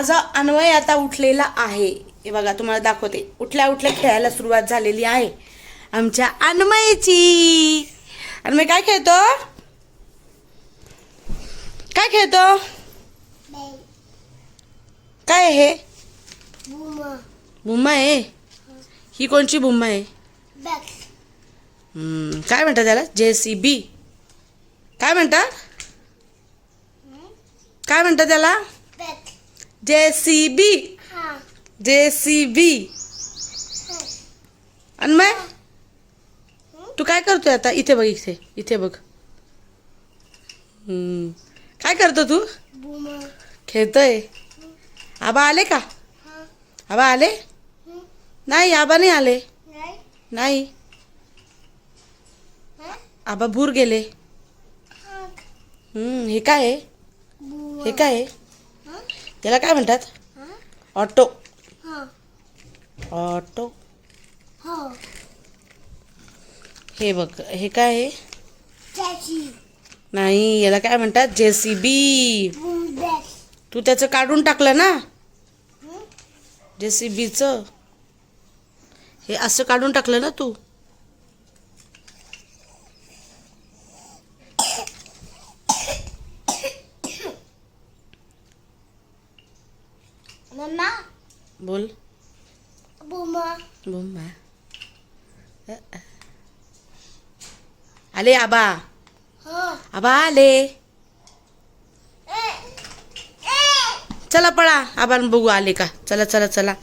माझा अन्वय आता उठलेला आहे. हे बघा तुम्हाला दाखवते. उठल्या उठल्या खेळायला सुरुवात झालेली आहे. आमच्या अन्वयची. अन्वय काय खेळतो? काय खेळतो? काय आहे हे? बुम्मा आहे. ही कोणची भुम्मा आहे? काय म्हणतात त्याला? जे सी बी. काय म्हणतात? काय म्हणतात त्याला? जे सी बी अन्मय तू काय करतोय आता? इथे बघ इथे. इथे बघ. हम्म, काय करतो तू? खेळतोय? आबा आले का? आबा आले? नाही आबा नाही आले. नाही. आबा भूर गेले. हम्म, हे काय आहे? हे काय आहे याला काय म्हणतात? ऑटो. ऑटो. हे. बघ हे काय आहे? नाही याला काय म्हणतात? जे सी बी तू त्याचं काढून टाकलं ना? जे सी बीचं हे असं काढून टाकलं ना तू? बोल. बुमा अ. आले आबा. हो. आबा आले. चला पळा. आबा बघू आले का? चला चला चला.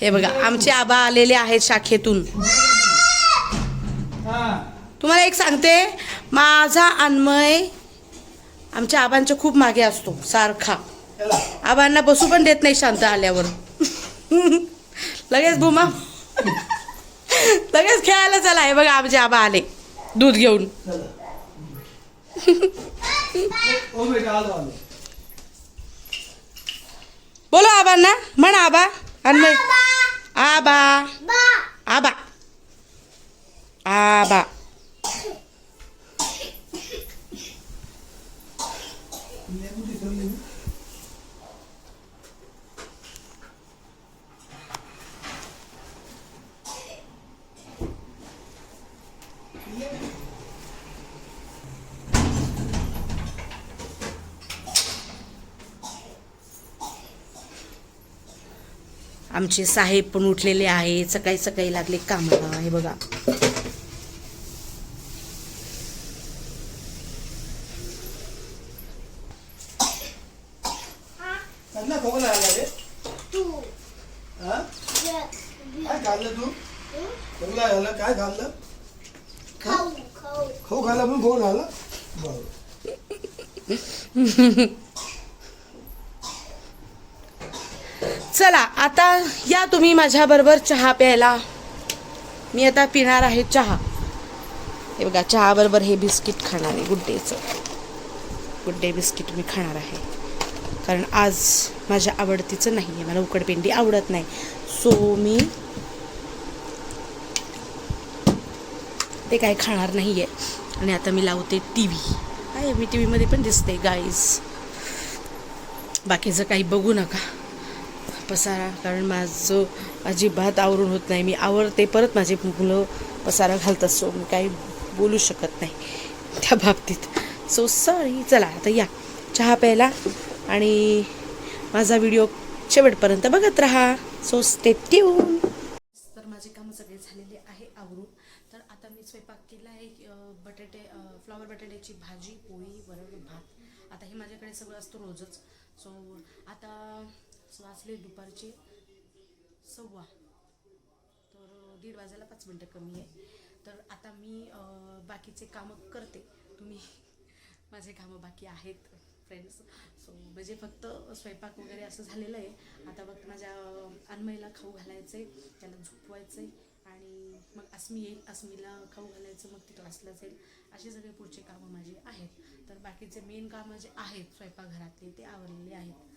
हे बघा आमचे आबा आलेले आहेत शाखेतून. तुम्हाला एक सांगते माझा अन्मय आमच्या आबांच्या खूप मागे असतो सारखा. आबांना बसू पण देत नाही शांत आल्यावर. लगेच बुमा लगेच खेळायला चला. हे बघा आमचे आबा आले. दूध घेऊन. बोला बोलो आबांना. म्हण आबा. अन्मय आबा. आबा. आबा. आमचे साहेब पण उठलेले आहे सकाळी सकाळी लागले कामाला. हे बघा. हा? काय खाल्लं झाला खाऊ खाऊ. खाऊ खाल्ला पण आला? बरं. चला आता या तुम्ही माझ्याबरोबर चहा प्यायला. मी आता पिणार आहे चहा. हे बघा चहाबरोबर हे बिस्किट खाणार आहे गुड डेचं गुड डे बिस्किट मी खाणार आहे. कारण आज माझ्या आवडतीचं नाही आहे मला उकडपेंडी आवडत नाही. सो मी ते काय खाणार नाही आहे आणि आता मी लावते टी व्ही आहे मी टी व्हीमध्ये पण दिसते गाईज बाकीचं काही बघू नका. पसारा कारण माझं अजिबात आवरून होत नाही. मी आवरते परत माझे मुलं पसारा घालतात सो मी काही बोलू शकत नाही त्या बाबतीत. सो सॉरी चला आता या. चहा प्यायला आणि माझा व्हिडिओ शेवटपर्यंत बघत राहा. सो स्टे ट्यून तर माझे कामं सगळे झालेले आहे आवरून. तर आता मी स्वयंपाक केला आहे बटाटे फ्लॉवर बटाट्याची भाजी पोळी वरण भात. आता हे माझ्याकडे सगळं असतो रोजच. सो आता वाजले दुपारचे सव्वा. तर दीड वाजायला पाच मिनटं कमी आहे. तर आता मी बाकीचे कामं करते. तुम्ही माझे कामं बाकी आहेत फ्रेंड्स सो म्हणजे फक्त स्वयंपाक वगैरे असं झालेलं आहे. आता फक्त माझ्या अन्मयला खाऊ घालायचं आहे त्याला झोपवायचं आहे आणि मग अस्मी येईल. अस्मीला खाऊ घालायचं मग ती क्लासला जाईल. असे सगळे पुढचे कामं माझे आहेत. तर बाकीचे मेन कामं जे आहेत स्वयंपाकघरातले ते आवरलेले आहेत.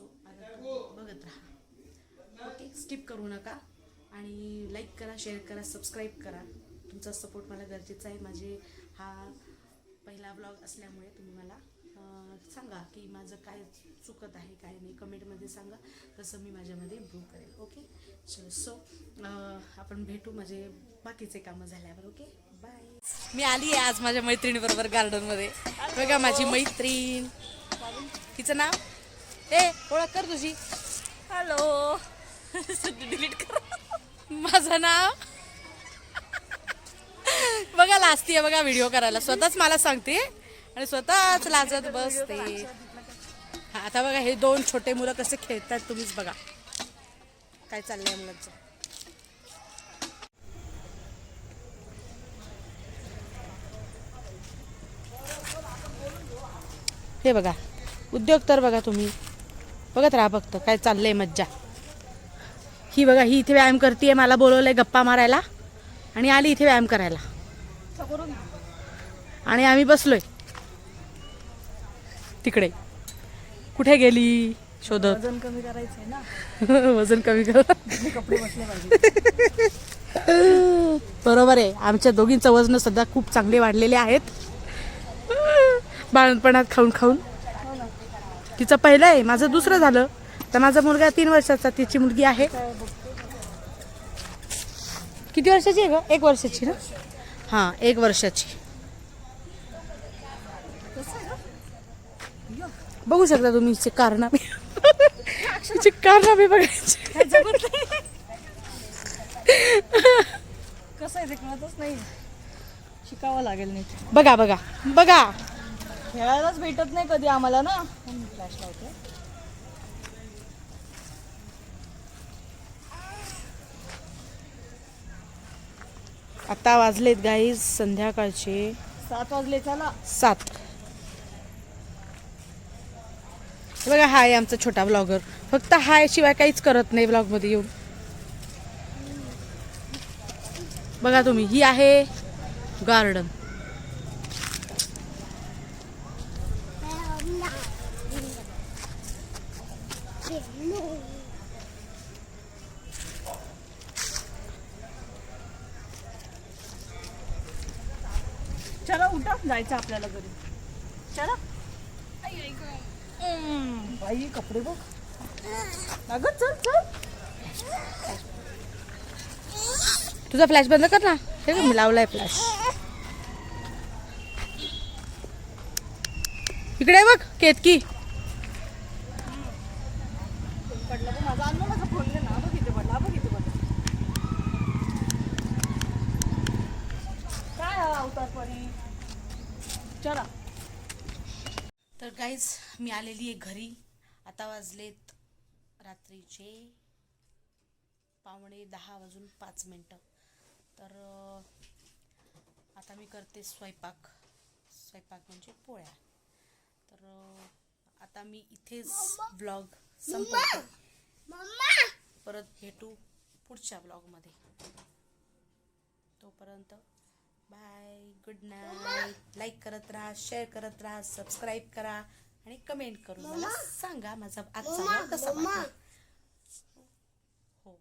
सो आता बघत राहा. ओके स्किप करू नका. आणि लाईक करा शेअर करा सबस्क्राईब करा. तुमचा सपोर्ट मला गरजेचा आहे. माझे हा पहिला ब्लॉग असल्यामुळे तुम्ही मला सांगा की माझं काय चुकत आहे काय नाही. कमेंटमध्ये सांगा. तसं मी माझ्यामध्ये इम्प्रूव्ह करेल ओके चलो सो आपण भेटू माझे बाकीचे कामं झाल्यावर. ओके बाय मी आली आहे आज माझ्या मैत्रिणीबरोबर गार्डनमध्ये बघा माझी मैत्रीण. तिचं नाव? ए ओळख कर तुझी. हॅलो. डिलीट कर. माझं नाव? बघा लाजती आहे बघा व्हिडिओ करायला. स्वतःच मला सांगते. आणि स्वतःच लाजत बसते. हा आता बघा हे दोन छोटे मुलं कसे खेळतात तुम्हीच बघा. काय चाललंय मुलांचं? हे बघा उद्योग तर बघा तुम्ही. बघत राहा फक्त काय चाललंय मज्जा. ही बघा ही इथे व्यायाम करते मला बोलवलंय गप्पा मारायला. आणि आली इथे व्यायाम करायला. आणि आम्ही बसलोय. तिकडे. कुठे गेली? शोधत. वजन कमी करायचंय ना. वजन कमी कर. कपडे बसले पाहिजे. बरोबर आहे. आमच्या दोघींचं वजन सध्या खूप चांगले वाढलेले आहेत. बाळणपणात खाऊन खाऊन. तिचं पहिलं आहे माझं दुसरं झालं. तर माझा मुलगा तीन वर्षाचा तिची मुलगी आहे. किती वर्षाची आहे ग? एक वर्षाची ना? हां एक वर्षाची. बघू शकता तुम्ही हिचे कारनामे हिचे कारनामे बघायचे. कसं आहे ते कळतच नाही शिकावं लागेल नाही बघा बघा. बघा. खेळायलाच भेटत नाही कधी आम्हाला ना. फ्लॅश लावते आता वाजलेत गाईज संध्याकाळचे. सात वाजले चला. सात. बघा हाय आमचा छोटा ब्लॉगर फक्त हाय शिवाय काहीच करत नाही ब्लॉगमध्ये येऊन. बघा तुम्ही ही आहे गार्डन चला उठा जायचं आपल्याला घरी. चला. बाई कपडे बघ. अगं चल चल. तुझा फ्लॅश बंद कर ना. हे मी लावलाय फ्लॅश. इकडे बघ केतकी पडला तर माझा आणलं माझा फोन दे ना बघ इथे पडला बघ इथे पडला काय हा अवतार परी चला. तर गाईज मी आलेली आहे घरी. आता वाजलेत रात्रीचे पावणे दहा वाजून पाच मिनटं. तर आता मी करते स्वयंपाक. स्वयंपाक म्हणजे पोळ्या. तर आता मी इथेच ब्लॉग संपवते. परत भेटू पुढच्या ब्लॉगमध्ये तोपर्यंत बाय गुड नाईट लाईक करत राहा शेअर करत राहा सबस्क्राईब करा आणि कमेंट करून मला सांगा माझा आजचा कसा. वाटला. हो.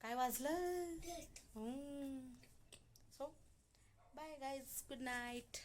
काय वाजलं? So bye guys good night